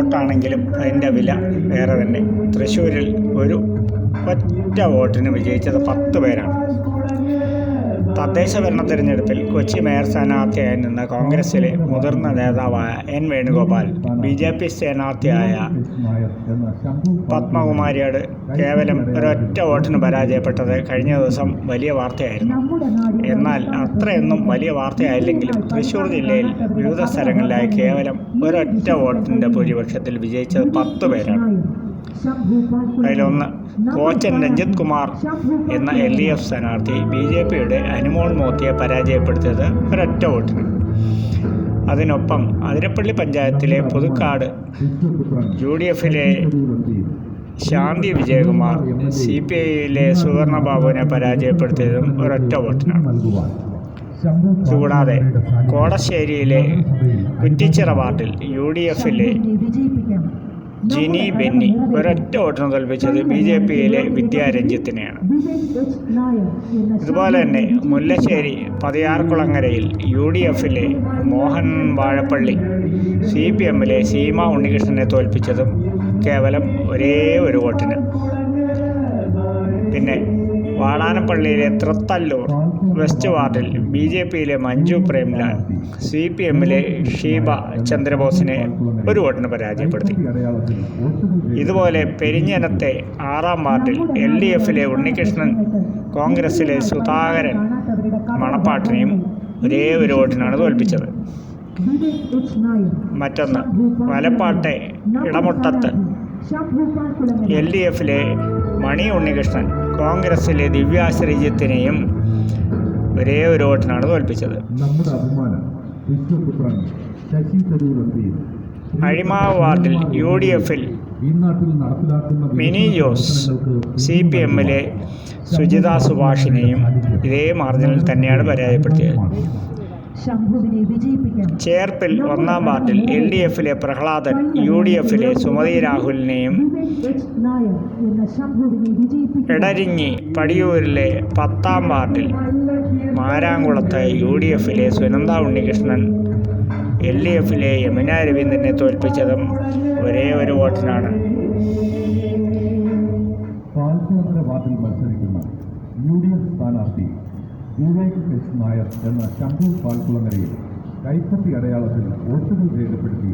വോട്ടാണെങ്കിലും അതിന്റെ വില വേറെ തന്നെ. തൃശ്ശൂരിൽ ഒരു ഒറ്റ വോട്ടിന് വിജയിച്ചത് പത്ത് പേരാണ്. തദ്ദേശ ഭരണ തെരഞ്ഞെടുപ്പിൽ കൊച്ചി മേയർ സ്ഥാനാർത്ഥിയായി നിന്ന കോൺഗ്രസിലെ മുതിർന്ന നേതാവായ N Venugopal B J P സ്ഥാനാർത്ഥിയായ പത്മകുമാരിയോട് കേവലം ഒരൊറ്റ വോട്ടിന് പരാജയപ്പെട്ടത് കഴിഞ്ഞ ദിവസം വലിയ വാർത്തയായിരുന്നു. എന്നാൽ അത്രയൊന്നും വലിയ വാർത്തയായില്ലെങ്കിലും തൃശൂർ ജില്ലയിൽ വിവിധ സ്ഥലങ്ങളിലായി കേവലം ഒരൊറ്റ വോട്ടിന്റെ ഭൂരിപക്ഷത്തിൽ വിജയിച്ചത് പത്ത് പേരാണ്. അതിലൊന്ന് കോച്ചൻ രഞ്ജിത് കുമാർ എന്ന എൽ ഡി എഫ് സ്ഥാനാർത്ഥി ബി ജെ പിയുടെ അനുമോൾ മോത്തിയെ പരാജയപ്പെടുത്തിയത് ഒരൊറ്റ വോട്ടിന്. അതിനൊപ്പം അതിരപ്പള്ളി പഞ്ചായത്തിലെ പുതുക്കാട് യു ഡി എഫിലെ ശാന്തി വിജയകുമാർ സി പി ഐയിലെ സുവർണ ബാബുവിനെ പരാജയപ്പെടുത്തിയതും ഒരൊറ്റ വോട്ടിനാണ്. കൂടാതെ കോടശ്ശേരിയിലെ കുറ്റിച്ചിറ വാർഡിൽ യു ഡി എഫിലെ ജിനി ബെന്നി ഒരൊറ്റ വോട്ടിന് തോൽപ്പിച്ചത് ബി ജെ പിയിലെ വിദ്യാരഞ്ജിത്തിനെയാണ്. ഇതുപോലെ തന്നെ മുല്ലശ്ശേരി പതിയാർകുളങ്ങരയിൽ യു ഡി എഫിലെ മോഹൻ വാഴപ്പള്ളി സി പി എമ്മിലെ സീമ ഉണ്ണികൃഷ്ണനെ തോൽപ്പിച്ചതും കേവലം ഒരേ ഒരു വോട്ടിന്. പിന്നെ വാടാനപ്പള്ളിയിലെ തൃത്തല്ലൂർ വെസ്റ്റ് വാർഡിൽ ബി ജെ പിയിലെ മഞ്ജു പ്രേംലാൽ സി പി എമ്മിലെ ഷീബ ചന്ദ്രബോസിനെ ഒരു വോട്ടിന് പരാജയപ്പെടുത്തി. ഇതുപോലെ പെരിഞ്ഞനത്തെ ആറാം വാർഡിൽ എൽ ഡി എഫിലെ ഉണ്ണികൃഷ്ണൻ കോൺഗ്രസിലെ സുധാകരൻ മണപ്പാട്ടിനെയും ഒരേ ഒരു വോട്ടിനാണ് തോൽപ്പിച്ചത്. മറ്റൊന്ന് വലപ്പാട്ടെ ഇടമുട്ടത്ത് എൽ ഡി എഫിലെ മണി ഉണ്ണികൃഷ്ണൻ കോൺഗ്രസിലെ ദിവ്യ ശ്രീജിത്തിനെയും ഒരേ ഒരു വോട്ടിനാണ് തോൽപ്പിച്ചത്. അഴിമാവ് വാർഡിൽ യു ഡി എഫിൽ മിനി ജോസ് സി പി എമ്മിലെ സുജിത സുഭാഷിനെയും ഇതേ മാർജിനിൽ തന്നെയാണ് പരാജയപ്പെടുത്തിയത്. ചേർപ്പിൽ ഒന്നാം വാർഡിൽ എൽ ഡി എഫിലെ പ്രഹ്ലാദൻ യു ഡി എഫിലെ സുമതി രാഹുലിനെയും എടരിഞ്ഞി പടിയൂരിലെ പത്താം വാർഡിൽ മാരാങ്കുളത്ത് യു ഡി എഫിലെ സുനന്ദ ഉണ്ണികൃഷ്ണൻ എൽ ഡി എഫിലെ യമുന രവീന്ദ്രനെ തോൽപ്പിച്ചതും ഒരേ ഒരു വോട്ടിനാണ്. വാർഡിൽ മത്സരിക്കുന്ന യു ഡി എഫ് സ്ഥാനാർത്ഥി എസ് നായർ എന്ന ശംഭു പാൽക്കുളങ്ങരയിൽ കൈപ്പത്തി അടയാളത്തിൽ വോട്ടുകൾ രേഖപ്പെടുത്തി.